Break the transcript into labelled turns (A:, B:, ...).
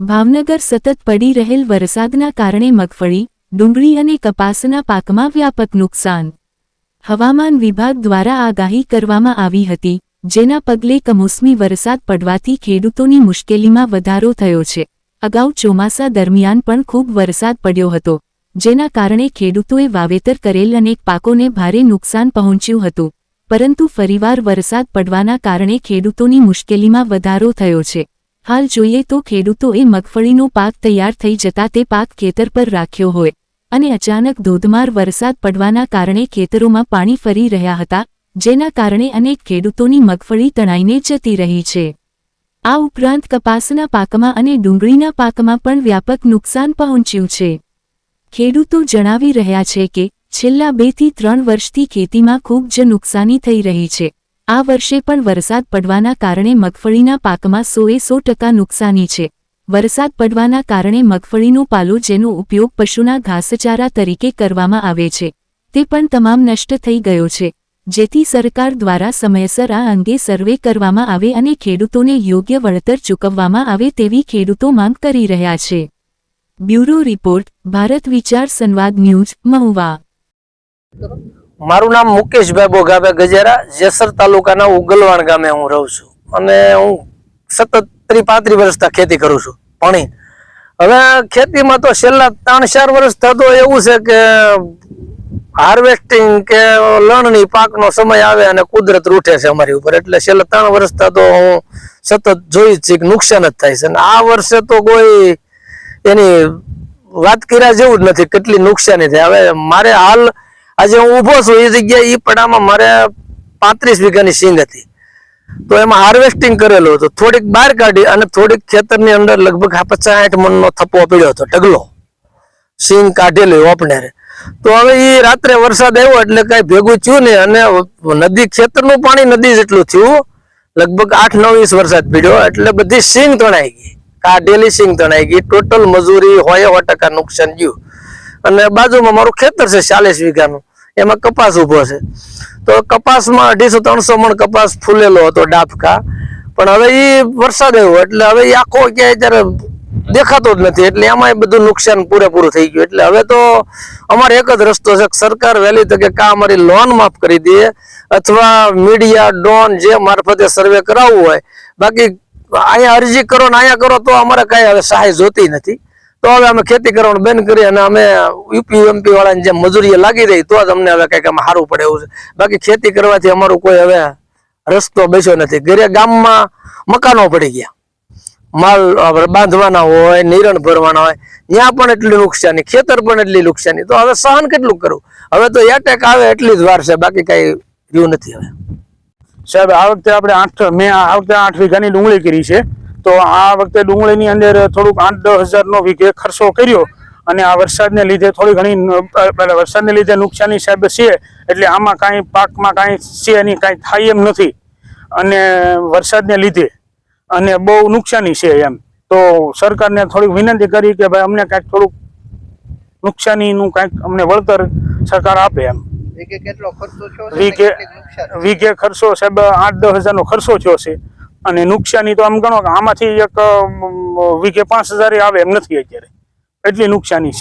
A: ભાવનગર સતત પડી રહેલ વરસાદના કારણે મગફળી, ડુંગળી અને કપાસના પાકમાં વ્યાપક નુકસાન. હવામાન વિભાગ દ્વારા આગાહી કરવામાં આવી હતી, જેના પગલે કમોસમી વરસાદ પડવાથી ખેડૂતોની મુશ્કેલીમાં વધારો થયો છે. અગાઉ ચોમાસા દરમિયાન પણ ખૂબ વરસાદ પડ્યો હતો, જેના કારણે ખેડૂતોએ વાવેતર કરેલ અનેક પાકોને ભારે નુકસાન પહોંચ્યું હતું. પરંતુ ફરીવાર વરસાદ પડવાના કારણે ખેડૂતોની મુશ્કેલીમાં વધારો થયો છે. હાલ જોઈએ તો ખેડૂતોએ મગફળીનો પાક તૈયાર થઈ જતા તે પાક ખેતર પર રાખ્યો હોય અને અચાનક ધોધમાર વરસાદ પડવાના કારણે ખેતરોમાં પાણી ફરી રહ્યા હતા, જેના કારણે અનેક ખેડૂતોની મગફળી તણાઈને જતી રહી છે. આ ઉપરાંત કપાસના પાકમાં અને ડુંગળીના પાકમાં પણ વ્યાપક નુકસાન પહોંચ્યું છે. ખેડૂતો જણાવી રહ્યા છે કે છેલ્લા બેથી ત્રણ વર્ષથી ખેતીમાં ખૂબ જ નુકસાની થઈ રહી છે. આ વર્ષે પણ વરસાદ પડવાના કારણે મગફળીના પાકમાં સોએ સો ટકા નુકસાની છે. વરસાદ પડવાના કારણે મગફળીનું પાલો જેનો ઉપયોગ પશુના ઘાસચારા તરીકે કરવામાં આવે છે. તે પણ તમામ નષ્ટ થઈ ગયો છે. જેથી સરકાર દ્વારા સમયસર આ અંગે સર્વે કરવામાં આવે અને ખેડૂતોને યોગ્ય વળતર ચૂકવવામાં આવે તેવી ખેડૂતો માંગ કરી રહ્યા છે. બ્યુરો રિપોર્ટ, ભારત વિચાર સંવાદ ન્યૂઝ, મહુવા.
B: મારું નામ મુકેશભાઈ બોગાભાઈ ગજેરા, જેસર તાલુકાના ઉગલવાણ ગામે હું રહું છું. અને હું સતત ત્રી પાંત્રીસ વર્ષથી ખેતી કરું છું પાણી હવે ખેતીમાં તો છેલ્લા ત્રણ ચાર વર્ષ થતો એવું છે કે હાર્વેસ્ટિંગ કે લણણી પાકનો સમય આવે અને કુદરત રૂઠે છે અમારી ઉપર. એટલે છેલ્લા ત્રણ વર્ષ થતો હું સતત જોઈ છે કે નુકસાન જ થાય છે. અને આ વર્ષે તો કોઈ એની વાત કર્યા જેવું જ નથી કેટલી નુકસાની થાય. હવે મારે હાલ આજે હું ઊભો છું, એ જગ્યાએ એ પડામાં મારે પાંત્રીસ વીઘાની સિંગ હતી. તો એમાં હાર્વેસ્ટિંગ કરેલું હતું. થોડીક બહાર કાઢી અને થોડીક ખેતરની અંદર લગભગ પચાસ આઠ મણનો થપ્પો પડ્યો હતો, ઢગલો. સિંગ કાઢેલી ઓપનેરે. તો હવે એ રાત્રે વરસાદ આવ્યો એટલે કઈ ભેગું થયું નહીં અને નદી, ખેતરનું પાણી નદી જેટલું થયું, લગભગ આઠ નવ ઇંચ વરસાદ પીડ્યો એટલે બધી સિંગ તણાઈ ગઈ. કાઢેલી સિંગ તણાઈ ગઈ. ટોટલ મજૂરી હોય સો ટકા નુકસાન ગયું. અને બાજુમાં મારું ખેતર છે ચાલીસ વીઘાનું. એમાં કપાસ ઊભો છે. તો કપાસમાં અઢીસો, ત્રણસો મણ કપાસ ફૂલેલો હતો ડાબકા. પણ હવે એ વરસાદ આવ્યો, એટલે હવે એ આખો ક્યાંય ત્યારે દેખાતો જ નથી. એટલે એમાં બધું નુકસાન પૂરેપૂરું થઈ ગયું. એટલે હવે તો અમારે એક જ રસ્તો છે સરકાર વહેલી તકે કા અમારી લોન માફ કરી દે અથવા મીડિયા ડોન જે મારફતે સર્વે કરાવવું હોય. બાકી અહીંયા અરજી કરો ને અહીંયા કરો તો અમારે કાંઈ હવે સહાય જોતી નથી. તો હવે અમે ખેતી કરવાનું બેન કરી અને અમે યુપી એમપી વાળાની જેમ મજૂરી લાગી રહી, તો જ અમને હવે કંઈક અમે સારું પડે એવું છે. બાકી ખેતી કરવાથી અમારું કોઈ હવે રસ્તો બેસ્યો નથી. ઘરે ગામમાં મકાનો પડી ગયા. માલ બાંધવાના હોય, નિરણ ભરવાના હોય, ત્યાં પણ એટલી નુકસાની, ખેતર પણ એટલી નુકસાની. તો હવે સહન કેટલું કરવું હવે તો એટેક આવે એટલી જ વાર છે, બાકી કઈ રહ્યું નથી હવે.
C: સાહેબ, આ વખતે આપણે આઠ, મેં આ વખતે આઠ વીઘાની ડુંગળી કરી છે. તો આ વખતે ડુંગળીની અંદર થોડુંક આઠ દસ હજારનો વીઘે ખર્ચો કર્યો અને આ વરસાદને લીધે થોડી ઘણી વરસાદને લીધે નુકસાની સાહેબ છે એટલે આમાં કાંઈ પાકમાં કાંઈ છે નહીં કાંઈ થાય એમ નથી. અને વરસાદને લીધે અને બહુ નુકસાની છે એમ. તો સરકારને થોડીક વિનંતી કરી કે ભાઈ અમને કાંઈક થોડુંક નુકસાનીનું કાંઈક અમને વળતર સરકાર આપે એમ.
D: વીઘે કેટલો ખર્ચો થયો
C: વીઘે વીઘે ખર્ચો સાહેબ આઠ દસ હજારનો ખર્ચો થયો છે. અને નુકસાની તો આમ ગણો કે આમાંથી એક વીઘે પાંચ હજાર આવે એમ નથી અત્યારે. એટલી નુકસાની છે.